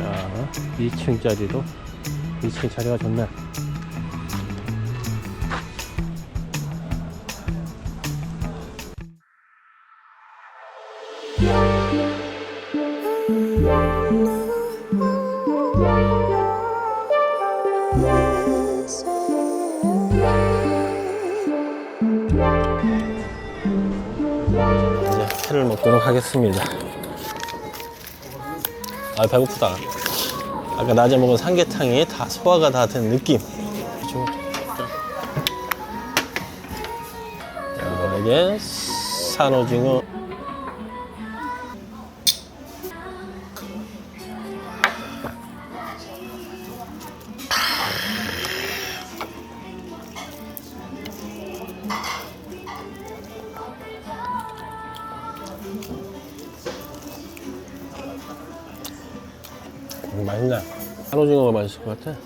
야, 2층짜리도 2층 자리가 좋네. 이제 회를 먹도록 하겠습니다. 아 배고프다. 아까 낮에 먹은 삼계탕이 다 소화가 다 된 느낌. 이게 산오징어. 음, 맛있네. 산오징어가 맛있을 것 같아.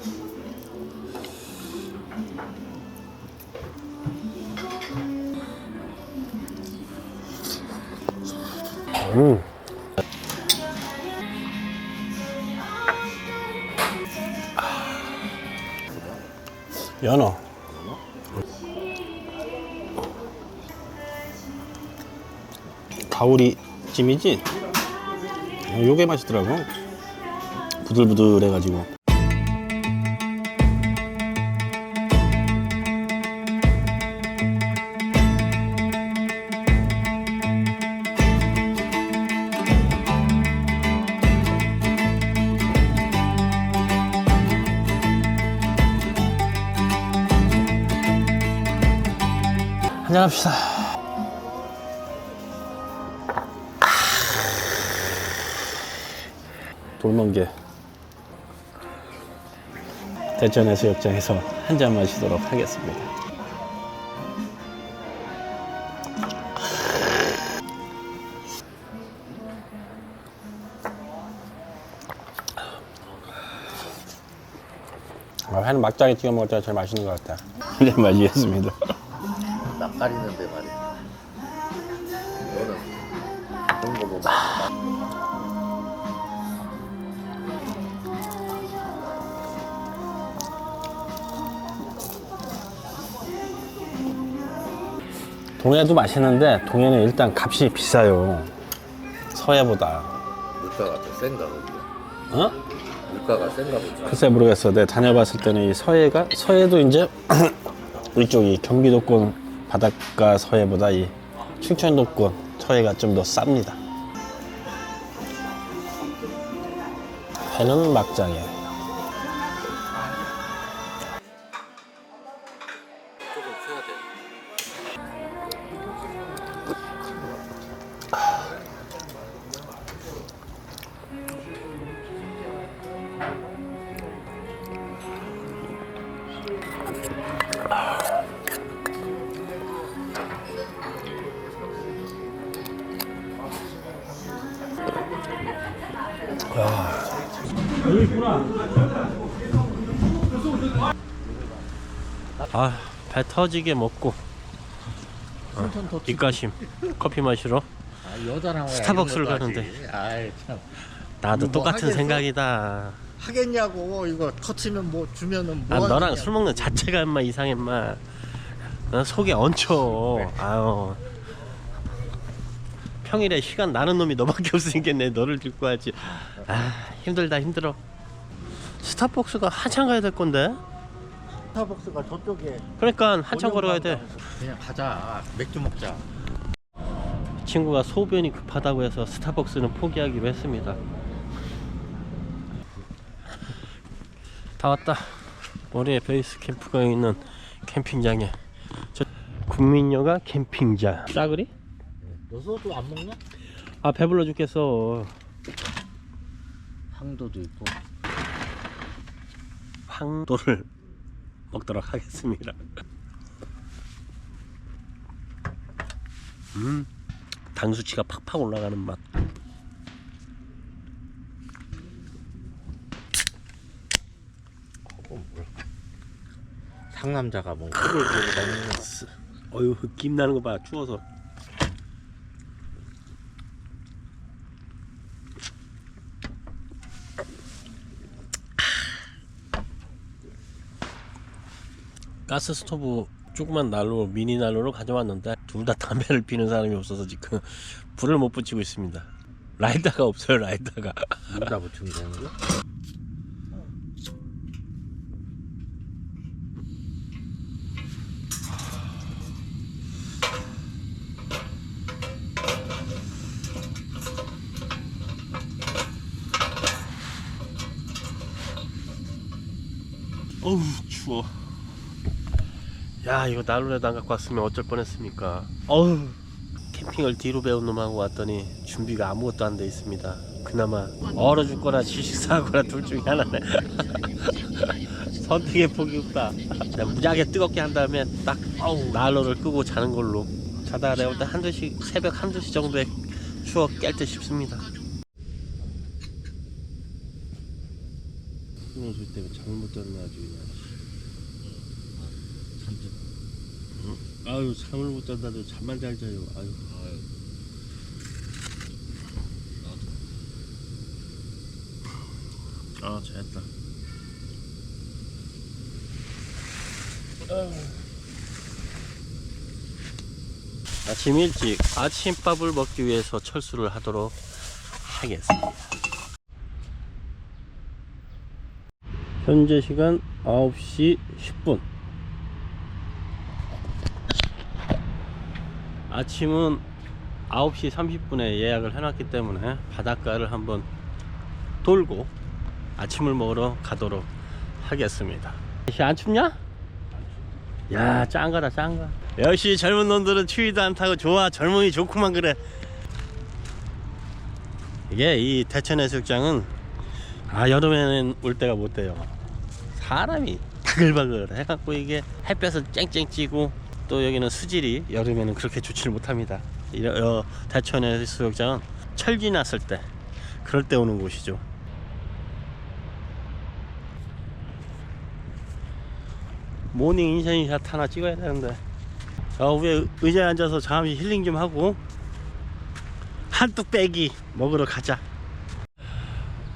음. 연어. 가오리 찜이지? 어, 요게 맛있더라고. 부들부들해가지고. 한잔합시다. 돌멍게. 대전 해수욕장에서 한 잔 마시도록 하겠습니다. 아, 회는 막장에 찍어 먹을 때가 제일 맛있는 것 같다. 한잔 마시겠습니다. 낯가리는데 말이야. 동해도 맛있는데 동해는 일단 값이 비싸요. 서해보다. 물가가 더 센가 보지. 어? 물가가 센가 보지. 글쎄 모르겠어. 내가 다녀봤을 때는 이 서해가 서해도 이제 이쪽이 경기도권 바닷가 서해보다 이 충청도권 서해가 좀 더 쌉니다. 회는 막장에 아, 배 터지게 먹고 입가심 커피 마시러 아, 여자랑 스타벅스를 가는데. 아이 참. 나도 뭐 똑같은? 생각이다. 하겠냐고 이거 터치면 뭐 주면은 뭐 아, 너랑. 술 먹는 자체가 인마 이상해 인마. 난 속에 얹혀. 아유. 평일에 시간 나는 놈이 너밖에 없으니까 내 너를 들고 하지. 아 힘들다 힘들어. 스타벅스가 한참 가야 될 건데. 스타벅스가 저쪽에 그러니까 한참 걸어가야 돼. 그냥 가자. 맥주 먹자. 친구가 소변이 급하다고 해서 스타벅스는 포기하기로 했습니다. 다 왔다. 모리의 베이스 캠프가 있는 캠핑장에 저 국민여가 캠핑장. 싸그리? 너소도 안 먹냐? 아 배불러 죽겠어. 항도도 있고. 황도를 먹도록 하겠습니다. 음, 당 수치가 팍팍 올라가는 맛. 상남자가 뭐 흙을 들고 다니는 거. 어휴 김 나는 거 봐 추워서 가스 스토브 조그만 난로 미니 난로를 가져왔는데 둘 다 담배를 피는 사람이 없어서 지금 불을 못 붙이고 있습니다 라이터가 없어요 라이터가 라이더 붙이면 되는 거? 어우 추워. 야 이거 난로에도 안 갖고 왔으면 어쩔 뻔했습니까. 어우 캠핑을 뒤로 배운 놈하고 왔더니 준비가 아무것도 안 돼 있습니다. 그나마 얼어 죽거나 질식사하거나 둘 중에 하나네. 선택의 폭이 없다. 그냥 무지하게 뜨겁게 한 다음에 딱 난로를 끄고 자는 걸로. 자다가 내가 볼때 한두 시 새벽 한두 시 정도에 추워 깰 듯 싶습니다. 끊어줄 때 잠을 못 자는 아주 그냥. 아유 잠을 못 잔다도 잠만 잘 자요. 아유. 아 잘했다. 아침 일찍 아침밥을 먹기 위해서 철수를 하도록 하겠습니다. 현재 시간 9시 10분. 아침은 9시 30분에 예약을 해놨기 때문에 바닷가를 한번 돌고 아침을 먹으러 가도록 하겠습니다. 안 춥냐? 야 짱가다 짱가. 역시 젊은 놈들은 추위도 안 타고 좋아 젊은이 좋구만 그래. 이게 이 대천 해수욕장은 아 여름에는 올 때가 못 돼요. 사람이 바글바글 해갖고 이게 햇볕을 쨍쨍 찌고 또 여기는 수질이 여름에는 그렇게 좋지를 못합니다. 이 어, 대천 해수욕장은 철기 났을 때 그럴 때 오는 곳이죠. 모닝 인생샷 하나 찍어야 되는데 저 위에 의자에 앉아서 잠시 힐링 좀 하고 한뚝 빼기 먹으러 가자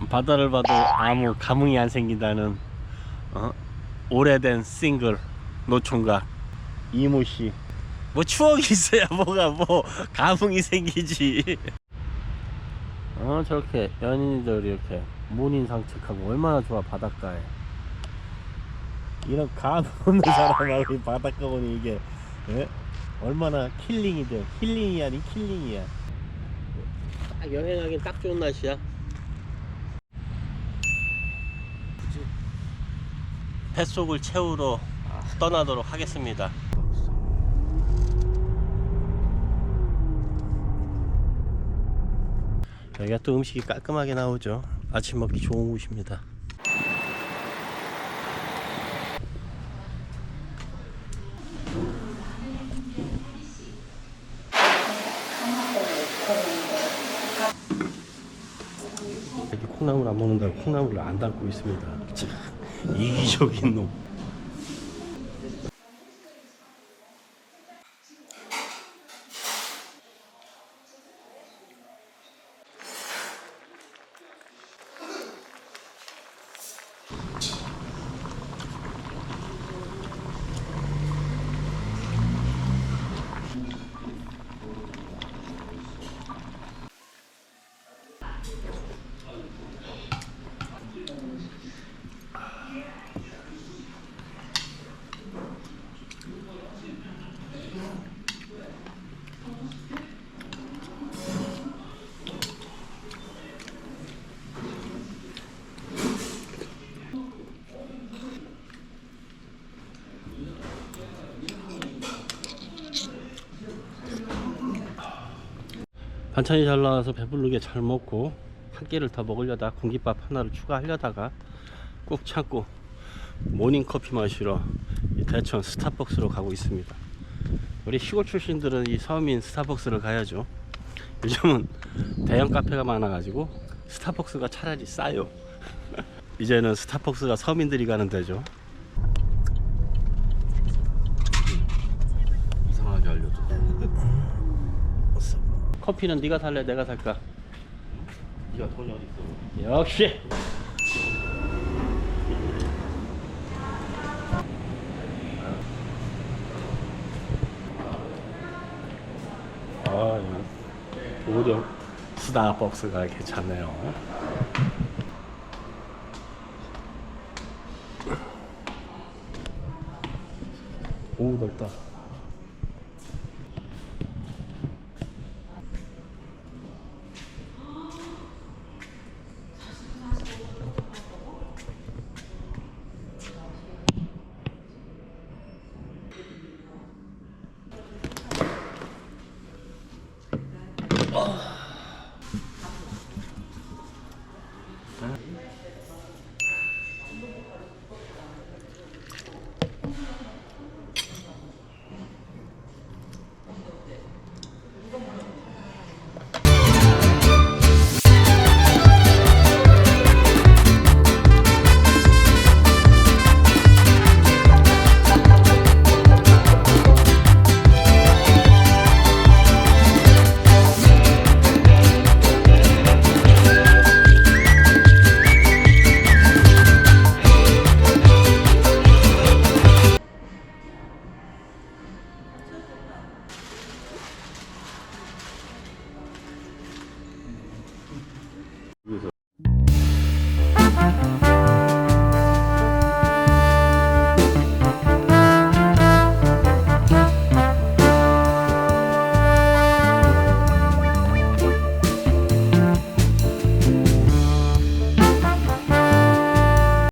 바다를 봐도 아무 감흥이 안 생긴다는 어? 오래된 싱글 노총각. 이모씨. 뭐 추억이 있어야 뭐가 뭐 감흥이 생기지. 어 저렇게 연인들 이렇게 모닝 상책하고 얼마나 좋아 바닷가에. 이런 감 없는 사람하고 이 바닷가 보니 이게 예? 얼마나 킬링이 돼. 힐링이 아닌 킬링이야. 딱 여행하긴 딱 좋은 날씨야 뱃속을 채우러 떠나도록 하겠습니다. 여기가 또 음식이 깔끔하게 나오죠. 아침 먹기 좋은 곳입니다. 이렇게 콩나물 안 먹는다고 콩나물을 안 담고 있습니다. 참, 이기적인 놈. 반찬이 잘 나와서 배부르게 잘 먹고 한 끼를 더 먹으려다 공깃밥 하나를 추가하려다가 꾹 참고 모닝커피 마시러 이 대천 스타벅스로 가고 있습니다. 우리 시골 출신들은 이 서민 스타벅스를 가야죠. 요즘은 대형 카페가 많아 가지고 스타벅스가 차라리 싸요. 이제는 스타벅스가 서민들이 가는 데죠. 커피는 네가 살래 내가 살까? 네가 돈이 어디 있어? 역시. 아, 오령 스타벅스가 괜찮네요. 오 넓다. people.